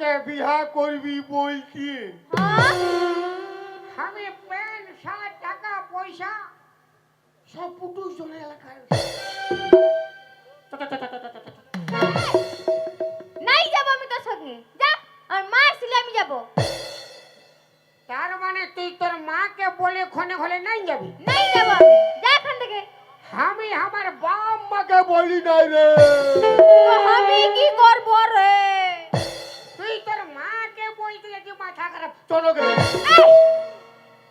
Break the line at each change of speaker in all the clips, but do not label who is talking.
আমাকে বিয়া করবি বলছি
হ্যাঁ?
আমি প্যান্ট শার্ট টাকা পয়সা সব পুটু চলে এলাকায়।
নাই যাব আমি তোর সঙ্গে। যা আর মা আসলে আমি যাব।
তার মানে তুই তোর মাকে বলে ক্ষণে ক্ষণে নাই যাবি?
নাই যাব যা এখান থেকে।
আমি আমার বাপ মাকে বলি নাই রে।
আমি কি করব রে?
মাথা খারাপ চলো গে।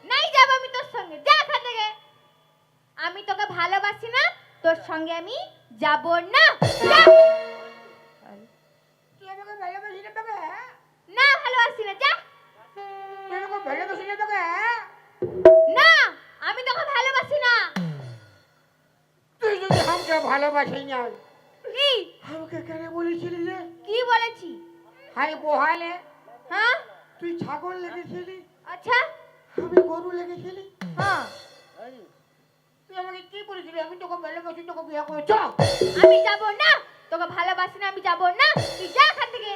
নাই যাব আমি তোর সঙ্গে। যা এখান থেকে। আমি তোকে ভালোবাসি না তোর সঙ্গে আমি যাব না।
তুই আমাকে ভালোবাসি না তোকে?
না ভালোবাসি না যা।
তুই আমাকে ভালোবাসি না তোকে?
না আমি তোকে ভালোবাসি না।
তুই যদি আমাকে ভালোবাসি না
কি?
আমাকে কেন বলেছিলি
কি বলেছি?
হাই বহালে
হ্যাঁ?
তুই ছাগল লেগেছিলি?
আচ্ছা।
আমি গরু লেগেছিলি?
হ্যাঁ।
তুই আমাকে কি বলেছিলি? আমি তোকে ভালোবাসি তোকে বিয়ে করে। চ।
আমি যাব না। তোকে ভালোবাসি না আমি যাব না। তুই যা এখান থেকে।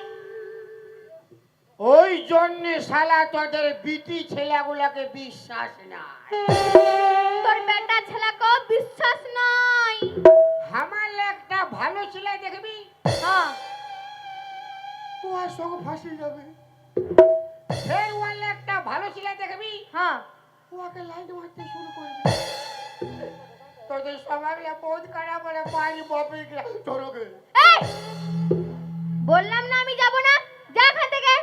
ওই জন্য শালা তোদের বিটি ছেলেগুলাকে বিশ্বাস নাই।
তোর বেটা ছেলেকে বিশ্বাস নাই।
আমার একটা ভালো ছেলে দেখবি?
হ্যাঁ।
আর সঙ্গে ফাঁসি যাবে। সেই ওয়ালেটটা ভালো শিলা দেখবি?
হ্যাঁ।
ওকে লাইট মারতে শুরু করবে। তোদের সবাই বোধ করা বলে পানি বপে চড়োগে
এই! বললাম না আমি যাব না? যা খান থেকে।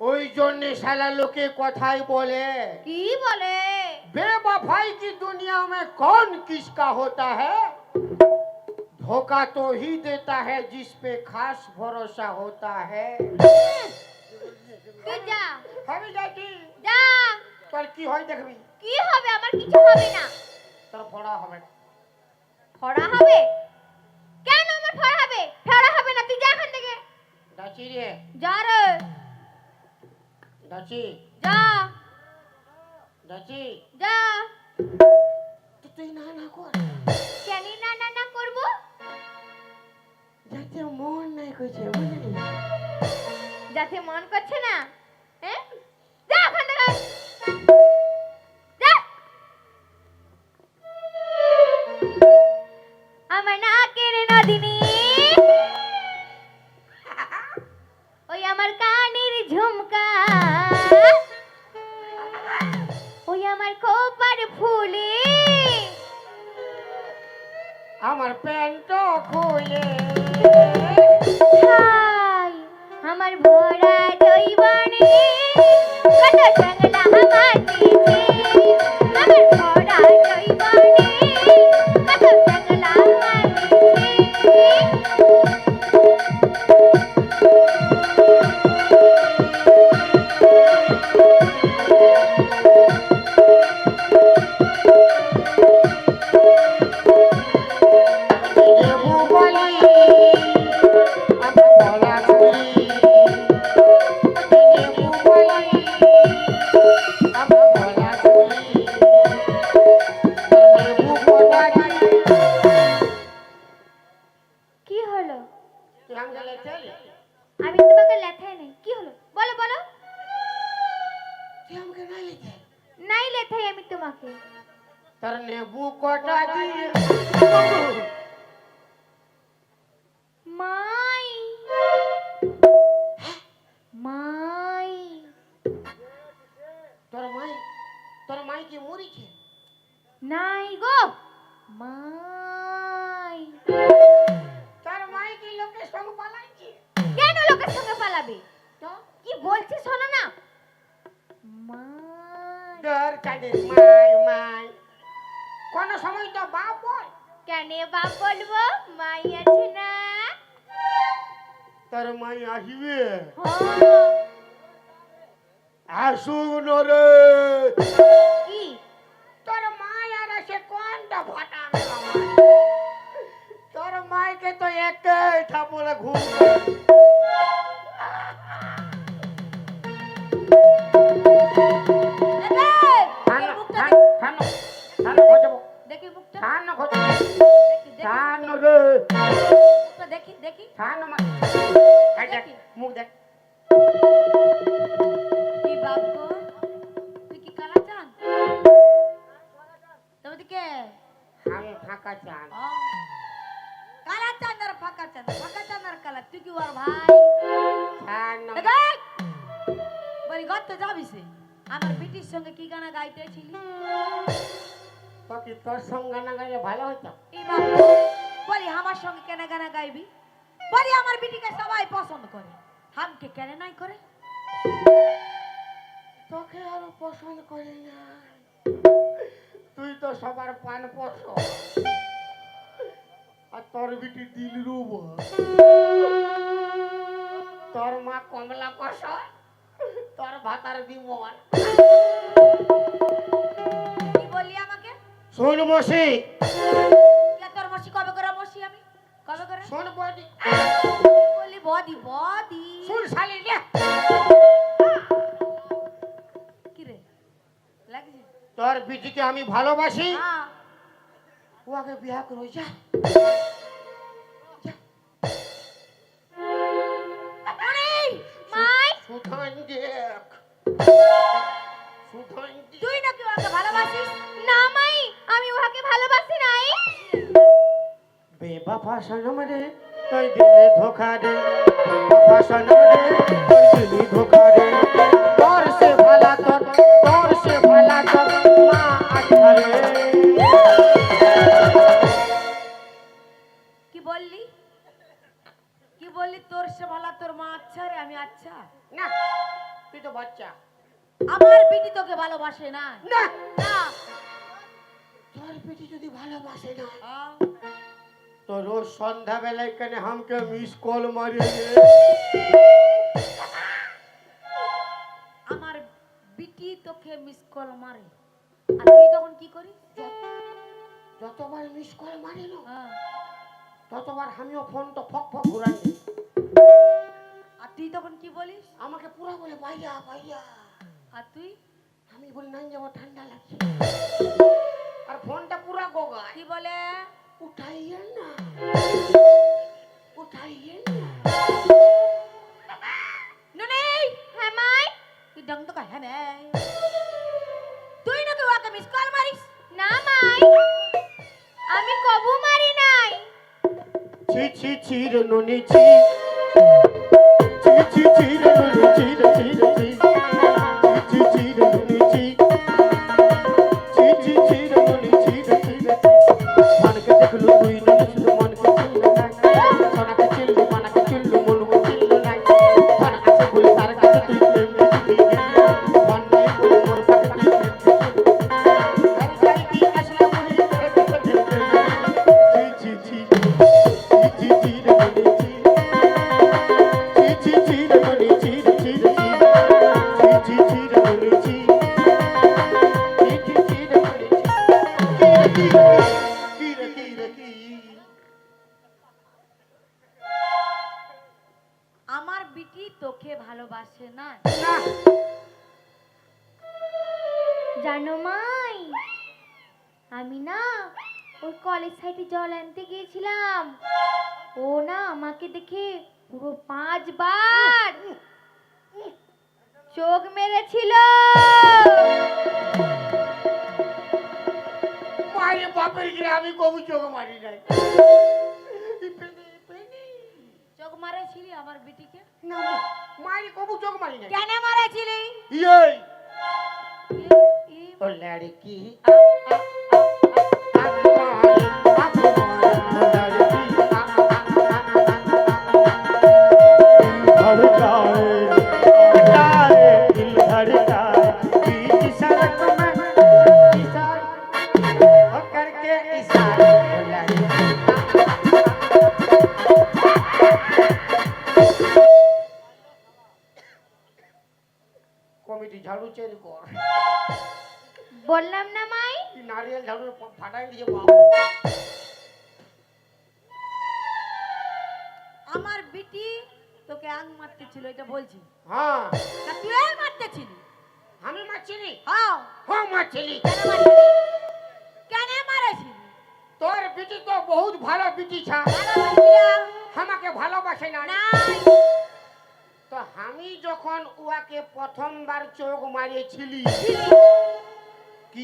ওই জন্য শালা লোকে কথাই বলে।
কি বলে?
বে বেবফাই কি দুনিয়া মে কোন কিসকা হতা হ্যায়? धोखा तो ही देता है जिस पे खास भरोसा होता है
তুই যা
আমি যাচ্ছি
যা
তোর কি হয় দেখবি
কি হবে আমার কিছু হবে না
তোর পড়া হবে
ফড়া হবে কেন আমার ফড়া হবে ফড়া হবে না তুই যা এখান থেকে
যাচ্ছি রে
যা রে
যাচ্ছি
যা
যাচ্ছি
যা
তো তুই না না কর
কেন না না না করব
যাতে মন নাই বুঝলি?
যাতে মন করছে না হ্যাঁ যা থেকে। যা। আমার
আসুন রে।
কি?
তোর মায়ের সে কোনটা ফাটাবে তোর মাইকে তো একটাই ঠাপলে ঘুম
দেখি দেখি।
মুখ দেখ। আমি ফাঁকা চান।
কালা চান আর ফাঁকা চান? ফাঁকা চান আর কালা? তুই কি ওর ভাই? দেখ! বলি গত যাবি সে? আমার বিটির সঙ্গে কি গানা গাইতেছিলি
তো কি তোর সঙ্গে না গেলে ভালো হতো?
বলি আমার সঙ্গে কেন গানা গাইবি? বলি আমার বিটিকে সবাই পছন্দ করে। হামকে কেন নাই করে?
তোকে আরও পছন্দ করি না। তুই তো সবার পান পছ আর তোর বিটি দিল রুব তোর মা কমলা কষ তোর ভাতার বিমল।
কি বললি আমাকে?
শোন
কে তোর মসি কবে করে মসি আমি? কবে করে?
শোন বদি।
বলি বদি বদি।
শুন শালি লে তোর বিজিকে আমি ভালোবাসি। ও আগে বিয়া করো যা।
তুই ভালোবাসিস?
না মাই আমি ওকে ভালোবাসি নাই।
বেবা ফাশন মরে তোর দিলে ধোকা দে। তোর দিলে ধোকা দে। বাচ্চা?
না। তুই তো বাচ্চা।
আমার পিটি তোকে ভালোবাসে না।
না। তোর পিটি যদি ভালোবাসে না তো রোজ সন্ধ্যাবেলায় কেন আমাকে মিস কল মারি।
আমার বিটি তোকে মিস কল মারে। আর তুই তখন কি করিস?
যতবার মিস কল
মারিল
ততবার আমিও ফোন তো ফক ফক ঘুরাই
তুই তখন কি বলিস?
আমাকে পুরো বলে ভাইয়া ভাইয়া।
আর তুই?
আমি বলি নাই যাব ঠান্ডা লাগছে। আর ফোনটা পুরা গোগা
কি বলে?
উঠাইয়ে না। উঠাইয়ে না।
নুনি!
হ্যাঁ মাই?
তুই ডং তো কাহে রে তুই না তুই ওকে মিস কল মারিস?
না মাই। আমি কবু মারি নাই।
ছি ছি ছি রে নুনি ছি। দেখলু তুই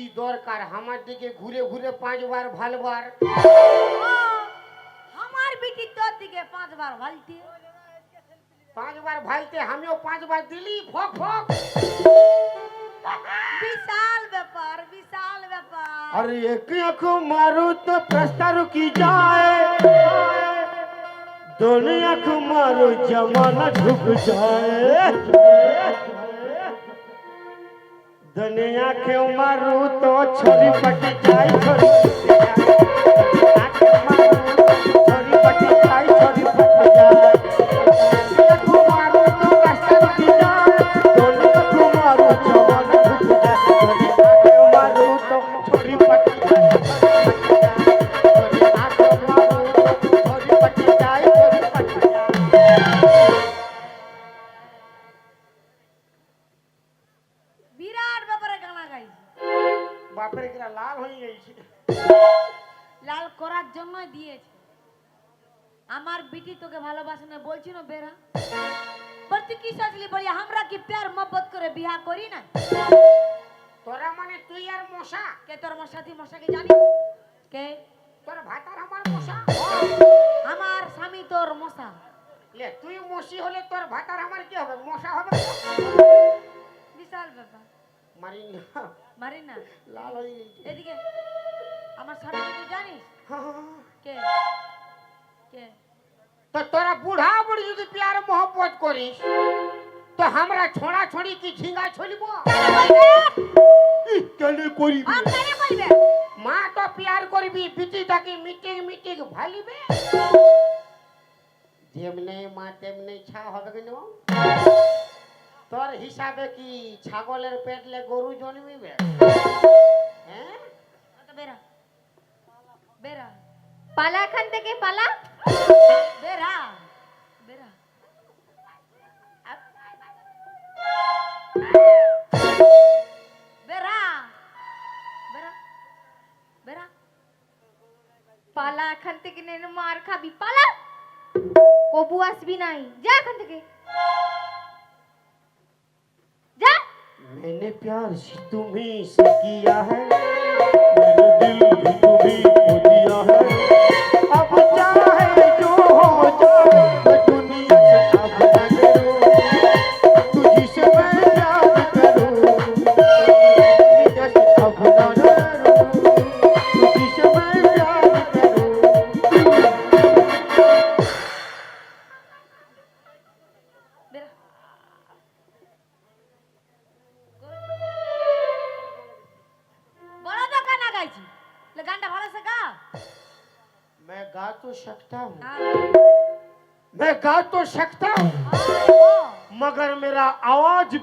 দরকার আমার দিকে ঘুরে ঘুরে পাঁচবার ভালবার
ও, আমার বিটি তোর দিকে পাঁচবার ভালতি
পাঁচবার ভাইতে আমিও পাঁচবার দিলি ফক ফক
বিশাল ব্যাপার বিশাল ব্যাপার
अरे एक आंख मारो तो प्रस्ता रुकी जाए दोनों आंख मारो जमाना झुक जाए ધનિયા ખેવ મારું તો
છોરી પટી જાય છોરી
বাপের কিরা লাল হয়ে গেছে।
লাল করার জন্য দিয়েছে। আমার বিটি তোকে ভালোবাসে না বলছি না বেরা বল তুই কি সোচলি বলি আমরা কি প্যার মহব্বত করে বিয়া করি না?
তোরা মানে তুই আর মশা?
কে তোর মশাতি মশাকে জানিস? কে?
তোর ভাতার আমার মশা?
আমার স্বামী তোর মশা।
লে তুই মশি হলে তোর ভাতার আমার কি হবে? মশা হবে
বিশাল ব্যাপার।
মারি না।
মারি না
লাল হয়ে গেছে।
এদিকে আমার স্বামীকে তুই জানিস? কে? কে?
তো তোরা বুড়া বুড়ি যদি প্যার মোহব্বত করিস তো আমরা ছোড়া ছড়ি কি ঝিঙ্গা ছলিব কেন করিবি? মা তো প্যার করবি বিটিটাকে মিটিং মিটিং ভালিবে। যেমনে মা তেমনি ছা হবে কেন? তোর হিসাবে কি ছাগলের পেটলে গরু জন্মিবে? হ্যাঁ?
বেরা
পালা এখান থেকে, পালা।
বেরা
পালা এখান থেকে, নেন মার খাবি। পালা। কবু আসবি নাই। যা এখান থেকে।
मैंने प्यार तुम्ही से किया है। मेरा दिल भी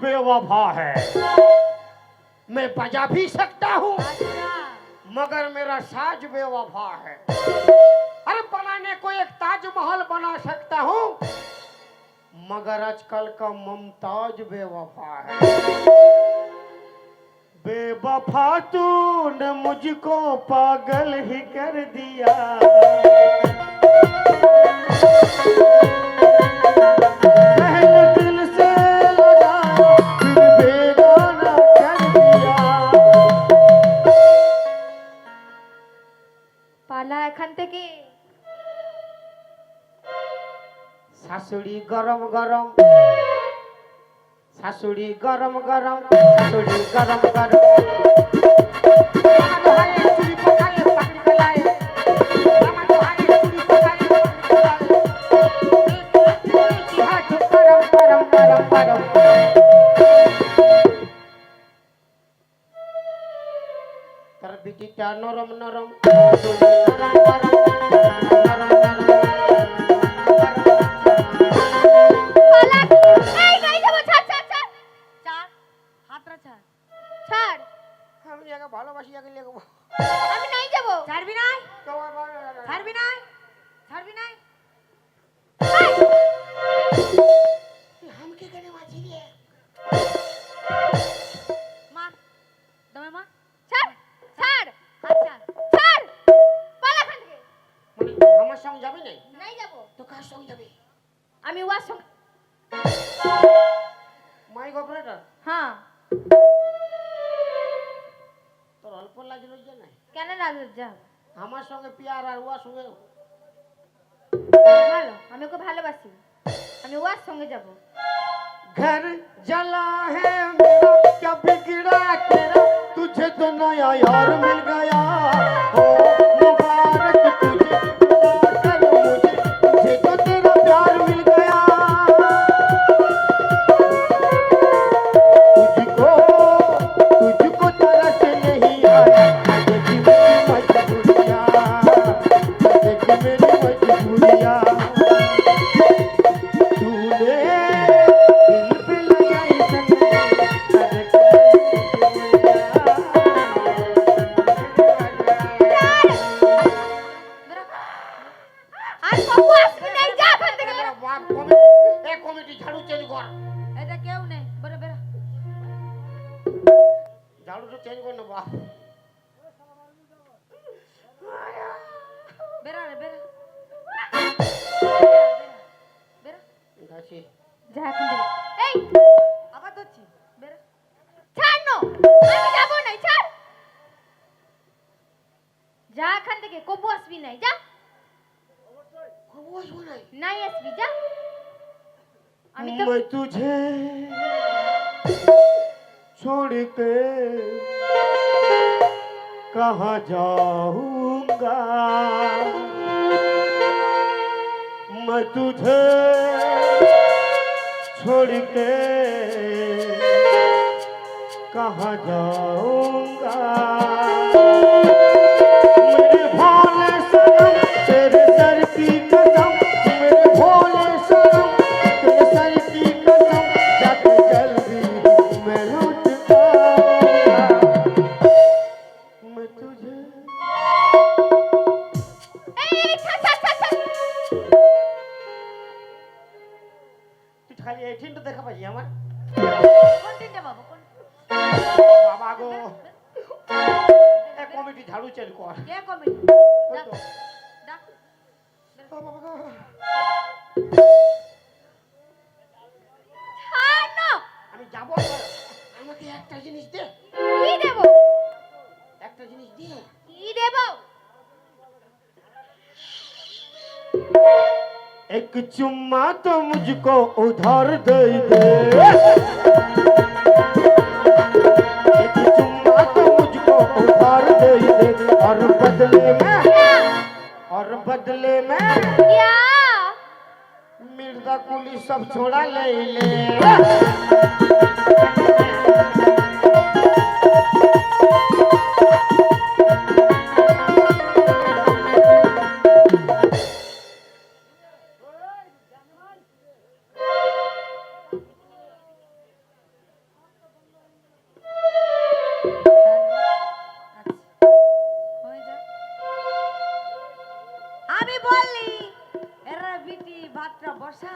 बेवफा है। मैं बजा भी सकता हूँ
अच्छा।
मगर मेरा साज बेवफा है। हर बनाने को एक ताजमहल बना सकता हूँ मगर आजकल का मुमताज़ बेवफा है। बेवफा तूने मुझको पागल ही कर दिया।
থেকে
শাশুড়ি গরম গরম। শাশুড়ি গরম গরম। শাশুড়ি গরম গরম। আমার হায়ে নরম নরম দেবে জয় পুরিয়া कहाँ जाऊंगा? मैं तुझे छोड़ के कहाँ जाऊंगा আমি যাবো আমাকে একটা জিনিস দে
কি দেব
একটা জিনিস দি
কি দেব
एक चुम्मा तो मुझको उधार दे दे एक चुम्मा तो मुझको उधार दे दे और बदले में और बदले में
क्या
मिर्जा कुली सब छोड़ा ले ले।
বিটি ভাতটা বসা?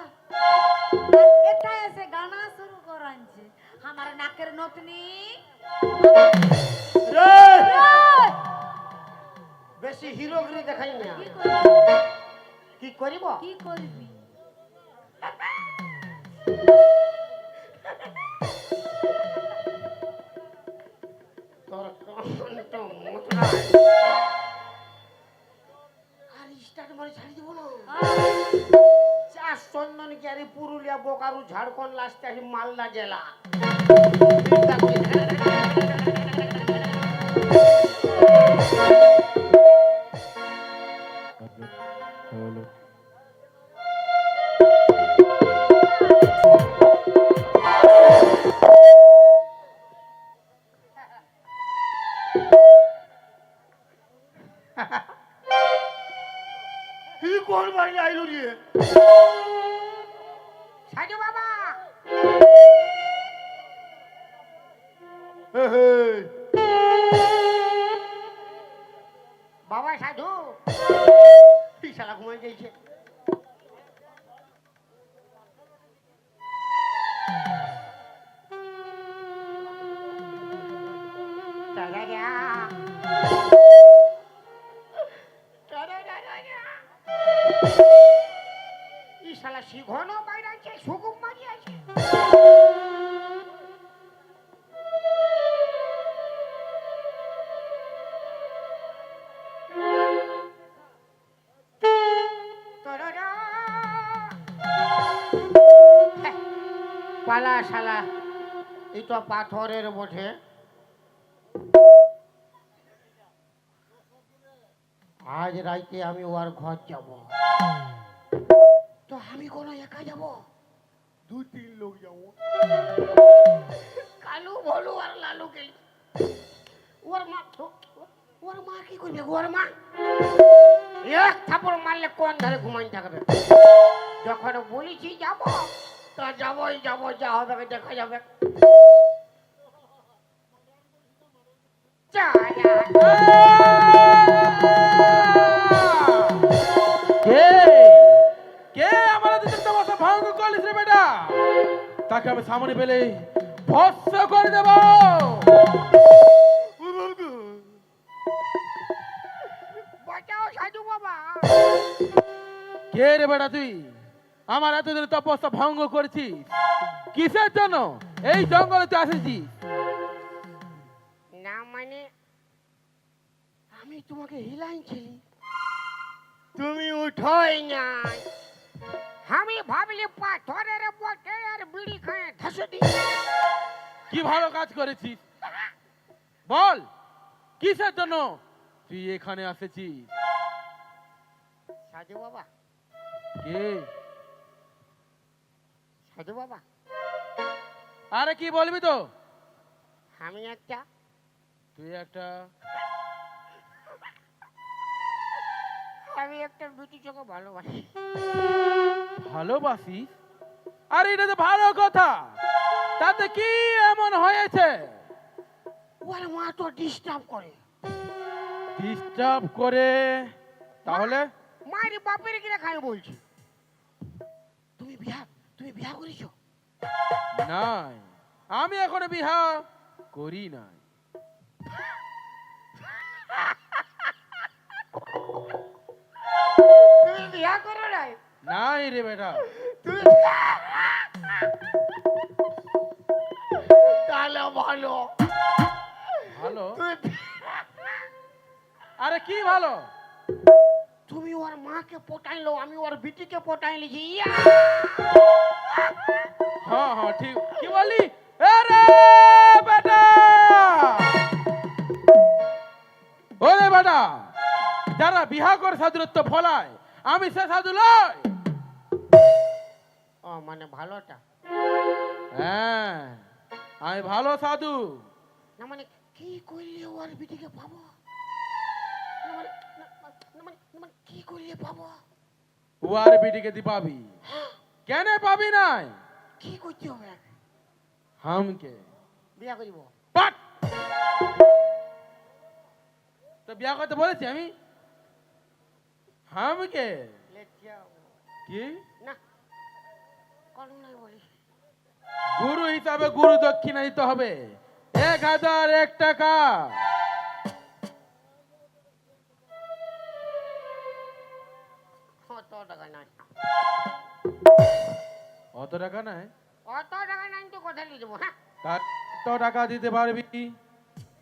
এটা এসে গানা শুরু করাচ্ছে আমার নাকের নতনি!
বেশি হিরোগিরি দেখাই না।
কি করিব?
কি করবি? তোর কণ্ঠ মোটরা আর স্টার্ট মানে ছাড়ি দিব না। চার চন্দন গ্যারি পুরুলিয়া বোকারু ঝাড়খণ্ড লাস্টে আসি মালদা জেলা। কি করবাই আইলো রে সাজু বাবা। বাবা সাধু। পিসালা ঘুমাই যাইছে তো পাথরের বটে আজ রাইতে আমি ওর ঘর যাব। তো আমি কোনো একা যাব? দু তিন লোক যাব। কালু বলু আর লালু গেলি। ওর মা ওর মা কি করবে? ওর মা? এক থাপড় মারলে কোন ধারে ঘুমাই থাকবে? যখন বলেছি যাব তা যাবই যাব যা হবে দেখা যাবে যা, যা।
কে কে আমার দিকে তোমার ভঙ্গ করলিস রে বেটা তাকে আমি সামনে পেলে ভস্য করে দেব। কে রে বেটা তুই? আমার এতদিন তপস্যা ভঙ্গ করেছিস। কিসের জন্য? এই জঙ্গলে তুই আসেছিস
না মানে আমি তোমাকে হিলাইছিলি তুমি উঠোই না আমি ভাবলি পাথরের বটে আর বিড়ি খায় ধসে দি
কি ভালো কাজ করেছিস। বল কিসের জন্য তুই এখানে আসেছিস?
সাজু বাবা।
কে?
সাধু বাবা।
আরে কি বলবি তো?
আমি একটা
তুই একটা
আমি একটা বিটি চোখে ভালোবাসি।
ভালোবাসিস আরে এটা তো ভালো কথা। তাতে কি এমন হয়েছে?
ওর মা তো ডিস্টার্ব করে।
ডিস্টার্ব করে? তাহলে?
মায়ের বাপের কিনা খাই বলছি। তুমি বিয়া তুমি বিয়া করেছ?
নাই। আমি এখনও বিহা করি নাই।
বিয়া করো নাই।
নাই রে বেটা।
তুমি তাহলে ভালো।
ভালো? আরে কি ভালো?
তুমি ওর মাকে পটাইলো আমি ওর বিটিকে পটাই লিছি ইয়া!
হ্যাঁ হ্যাঁ ঠিক। কি বললি? আরে বেটা! ওরে বেটা যারা বিহা করে সাধুরত্ব ফলায় আমি সে সাধু
ও মানে ভালোটা?
হ্যাঁ আমি ভালো সাধু।
না মানে কি করলে ওর বিটিকে পাবো? না মানে না- মানে না মানে কি করলে পাবো?
উয়ার বিটিকে দি পাবি। কেন পাবি নাই?
কি করতে হবে
হামকে।
বিয়া করিব।
পাট তো বিয়া করতে বলেছি আমি? হামকে
লেটিয়া
কি
না কোন নাই বলি
গুরু হিসাবে গুরু দক্ষিণা দিতে হবে এক হাজার এক টাকা
অত টাকা নাই
অত টাকা নাই
অত টাকা নাই তো কোথায় নিয়ে যাব হ্যাঁ
কত টাকা দিতে পারবি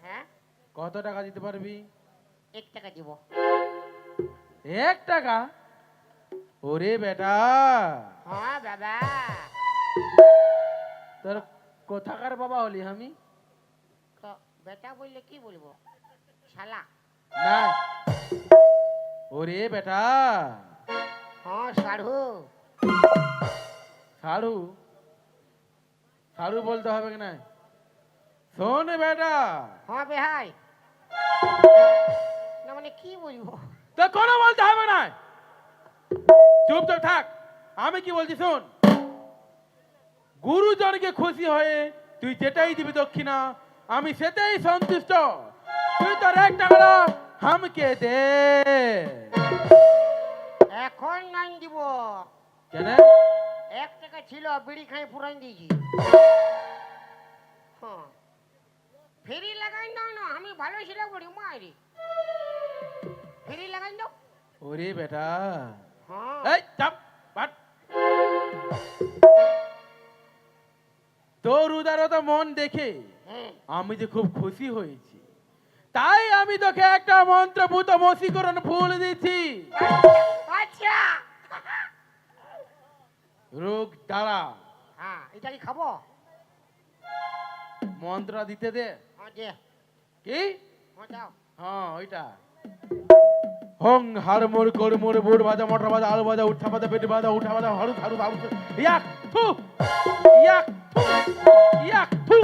হ্যাঁ
কত টাকা দিতে পারবি
এক টাকা দিব
এক টাকা। ওরে বেটা।
হ্যাঁ বাবা।
তোর কোথাকার বাবা হলি আমি?
বেটা বললে কি বলব? শালা।
না। ওরে বেটা।
হ্যাঁ সাধু
সাড়ু সাড়ু বলতে হবে কি না শোন বেটা।
হ্যাঁ বেহাই। না মানে কি বলব?
তো কোনো বলতে হবে না। চুপ তো থাক। আমি কি বলছি শোন? গুরুজনকে খুশি হয়ে তুই যেটাই দিবি দক্ষিণা আমি সেটাই সন্তুষ্ট। তুই তোর এক টাকা হামকে দে।
এখন নাই দিব।
কেন?
এক টাকা ছিল বিড়ি খাই পুরাই দিয়েছি। ফেরি লাগাই দাও না আমি ভালো ছিল বলি মারি ফেরি লাগাই দাও
ওরে বেটা এই চাপ বাট তোর উদারতা মন দেখে। আমি যে খুব খুশি হয়েছি। তাই আমি তোকে একটা মন্ত্রভূত বশীকরণ ফুল দিচ্ছি।
আচ্ছা।
রোগ দ্বারা
হ্যাঁ এটা কি খাব?
মন্ত্র দিতে দে।
হ্যাঁ
কি?
হ্যাঁ
হ্যাঁ ওইটা। হং হার মোর কর মোর বুড় ভাজা মটর ভাজা আলু ভাজা উঠা ভাজা পেটি ভাজা উঠা ভাজা হারু হারু হারু ইয়াক থু ইয়াক থু ইয়াক থু।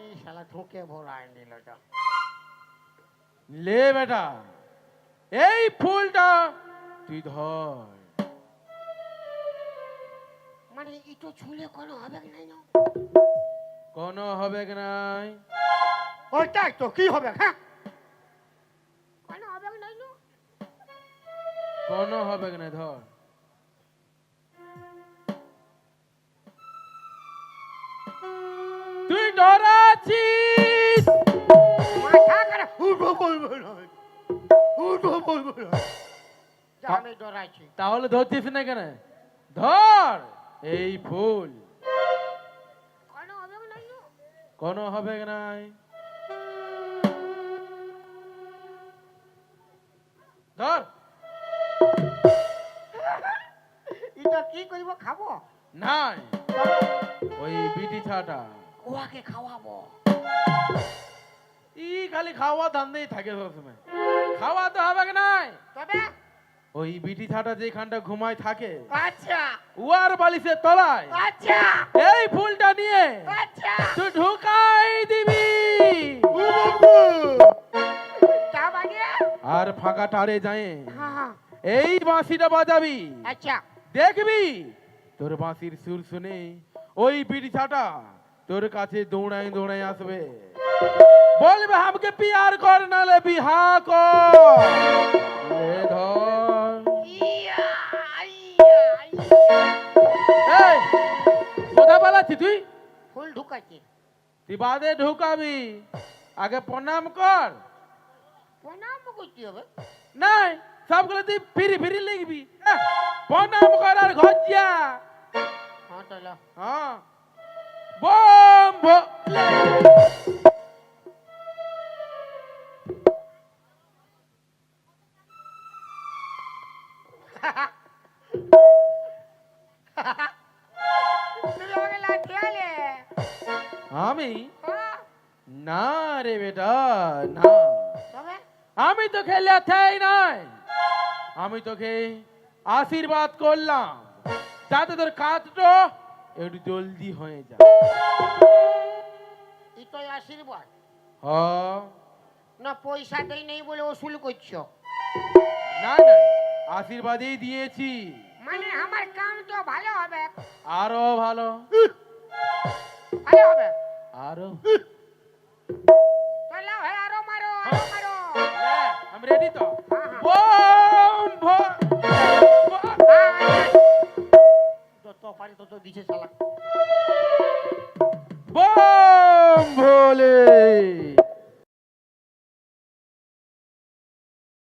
এই শালা ঢুকে ভরায় নিল এটা
লে বেটা এই ফুলটা তুই ধর।
মানে ইটো ছুলে কোনো হবে কি নাই না?
কোনো হবে কি নাই?
ওইটাই তো কি হবে হ্যাঁ? কোনো হবে নাই
ধর। তুই ডরাছিস
মাথা করে উঠো বলব না বলব না আমি ডরাইছি।
তাহলে ধরছিস না কেন? ধর এই ফুল।
কোনো হবে না
কোনো হবে কি নাই ধর।
এটা কি করব খাব?
নাই। ওই বিটি ছাটা
ওয়াকে খাওয়াবো।
ই খালি খাওয়া ধান্দেই থাকে সবসময়। খাওয়া তো হবে নাই?
তবে?
ওই বিটি ছাটা যেখানটা ঘুমায় থাকে
আচ্ছা।
উয়ার বালিশের তলায়।
আচ্ছা।
এই ফুলটা নিয়ে
আচ্ছা।
তুই ঢুকাই দিবি। আর ফাঁকা টারে যায়।
হ্যাঁ হ্যাঁ।
এই বাঁশিটা বাজাবি।
আচ্ছা।
দেখবি? তোর বাঁশির সুর শুনে ওই বিড়ি তোর কাছে দৌড়াই দৌড়াই আসবে। বলবে আমাকে পিয়ার কর নালে বিহা কর। কোথা পালাচ্ছি তুই?
ফুল ঢুকাইছে
তুই বাদে ঢুকাবি। আগে প্রণাম কর।
প্রণাম করতে হবে
নাই। সবগুলো তুই ফিরি ফিরি লিখবি। প্রণাম কর আর ঘর যা
হ্যাঁ
হ্যাঁ। বম ভোলে আমি?
হ্যাঁ।
না রে বেটা না। আমি তো খেলে থাই নাই। আমি তোকে আশীর্বাদ করলাম। যাতে তোর কাজটা একটু জলদি হয়ে যায়।
এটাই আশীর্বাদ।
হ।
না পয়সা দেই নেই বলে ওসুল করছ।
না না আশীর্বাদই দিয়েছি।
মানে আমার কাম তো ভালো হবে।
আরও ভালো।
ভালো হবে।
আরও।
তাহলে হয় আরও মারো আরও মারো।
আমি রেডি তো ওম ভোর
তো পারি তো তো দিছে শালা। বোম ভোলে